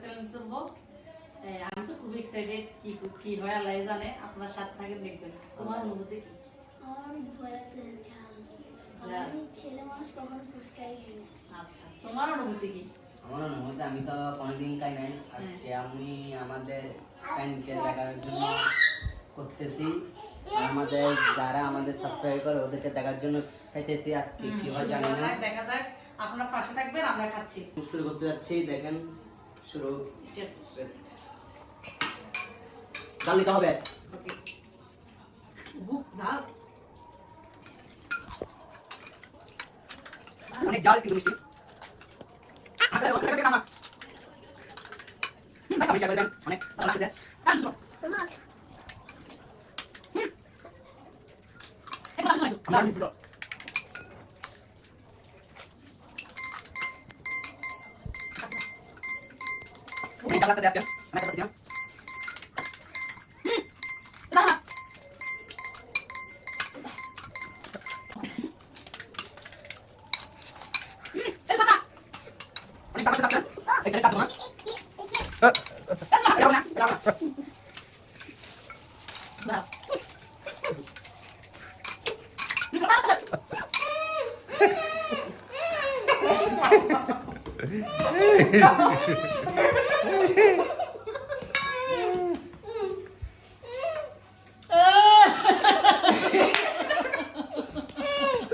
Challenge করব আমি তো খুব এক্সাইটেড কি কি হয় আল্লাহ জানে আপনার সাথে থাকে দেখবেন। তোমার অনুভূতি কি? আচ্ছা তোমার অনুভূতি কি? আমার অনুমতি আমি তো কোনোদিন খাই নাই। আজকে আমি আমাদের ফ্যানকে দেখার জন্য করতেছি। আমাদের যারা আমাদের সাবস্ক্রাইব করে ওদেরকে দেখার জন্য খাইতেছি আজকে। কি হয় জানি দেখা না। যাক, দেখা যাক। আপনার পাশে থাকবেন আমরা খাচ্ছি। শুরু করতে যাচ্ছি দেখেন। শুরু. চাল নিতে হবে। অনেক জাল কিন্তু মিষ্টি। আচ্ছা, অনেক জাল আমরা আমি পুরো। অনেক জাল লাগতেছে আজকে। অনেক লাগতেছে।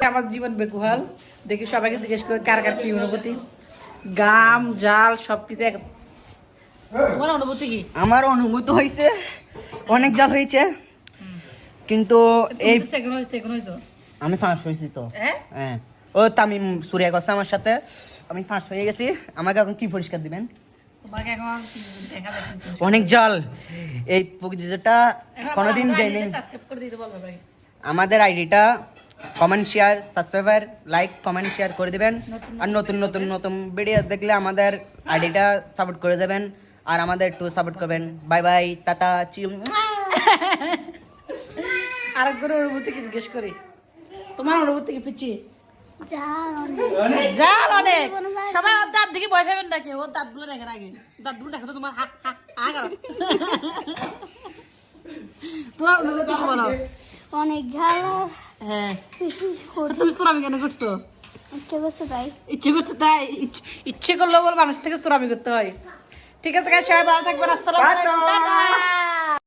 আমার জীবন বেকুহাল। দেখি সবাইকে জিজ্ঞেস করে কার কার কি অনুভূতি। গাম জাল সবকিছু এক তোমার অনুভূতি কি? আমার অনুভূতি হয়েছে অনেক জাল হয়েছে কিন্তু এই আমি ফার্স্ট হয়েছি তো। হ্যাঁ? হ্যাঁ। ও তামিম সুরিয়া গেছে আমার সাথে। আমি ফার্স্ট হয়ে গেছি। আমাকে এখন কি পরিষ্কার দিবেন? অনেক জল। এই প্রতিযোগিতাটা কোনোদিন দেয়নি। আমাদের আইডিটা comment share subscriber like comment share করে দিবেন। আর নতুন নতুন নতুন ভিডিও দেখলে আমাদের আইডিটা সাপোর্ট করে দেবেন। আর আমাদের একটু সাপোর্ট করবেন। বাই বাই টাটা চিউ আরেকজনের অনুভূতি জিজ্ঞেস করি? তোমার অনুভূতি কি অনেক জাল অনেক। সবাই ওর দাঁত দেখে ভয় পাবেন নাকি? ওর দাঁতগুলো দেখেন আগে। দাঁতগুলো দেখো তো তোমার তোমার অনুভূতি কি বলো অনেক ঝাল। হ্যাঁ। তুমি কেন করছ? ইচ্ছে করছে তাই। ইচ্ছে করছে তাই? ইচ্ছে- করলেও বল মানুষ থেকে তোরামি করতে হয়। ঠিক আছে সবাই ভালো থাকবেন। আসসালামু